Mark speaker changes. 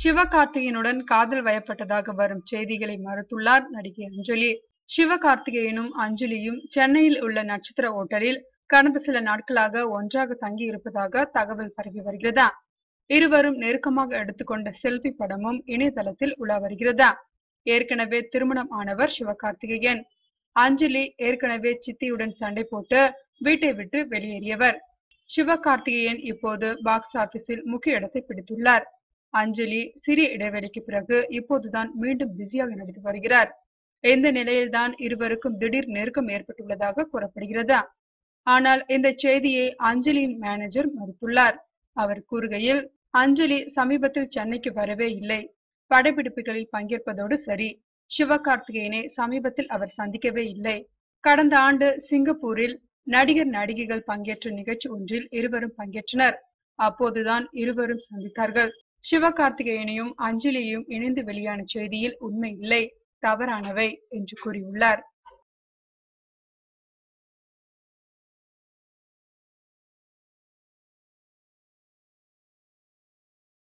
Speaker 1: சிவகார்த்திகேயனுடன் காதல் வயப்பட்டதாக வரும் செய்திகளை மறுத்துள்ளார் நடிகை அஞ்சலி. சிவகார்த்திகேயனும் அஞ்சலியும் சென்னையில் உள்ள நட்சத்திர ஓட்டலில் கடந்த சில நாட்களாக ஒன்றாக தங்கி இருப்பதாக தகவல் பரவி வருகிறதா? இருவரும் நெருக்கமாக எடுத்துக்கொண்ட செல்பி படமும் இணையதளத்தில் உலா வருகிறதா? ஏற்கனவே திருமணம் ஆனவர் சிவகார்த்திகேயன். அஞ்சலி ஏற்கனவே சித்தியுடன் சண்டை போட்டு வீட்டை விட்டு வெளியேறியவர். சிவகார்த்திகேயன் இப்போது பாக்ஸ் ஆபீஸில் முக்கிய இடத்தை பிடித்துள்ளார். அஞ்சலி சிறிய இடைவெளிக்கு பிறகு இப்போதுதான் மீண்டும் பிஸியாக நடித்து வருகிறார். இந்த நிலையில்தான் இருவருக்கும் திடீர் நெருக்கம் ஏற்பட்டுள்ளதாக கூறப்படுகிறது? ஆனால் இந்த செய்தியை அஞ்சலியின் மேனேஜர் மறுத்துள்ளார். அவர் கூறுகையில் அஞ்சலி சமீபத்தில் சென்னைக்கு வரவே இல்லை. படப்பிடிப்புகளில் பங்கேற்பதோடு சரி. சிவகார்த்திகேயனை சமீபத்தில் அவர் சந்திக்கவே இல்லை. கடந்த ஆண்டு சிங்கப்பூரில் நடிகர் நடிகைகள் பங்கேற்ற நிகழ்ச்சி ஒன்றில் இருவரும் பங்கேற்றனர். அப்போதுதான் இருவரும் சந்தித்தார்கள். சிவகார்த்திகேயனையும் அஞ்சலியையும் இணைந்து வெளியான செய்தியில் உண்மை இல்லை தவறானவை என்று கூறியுள்ளார்.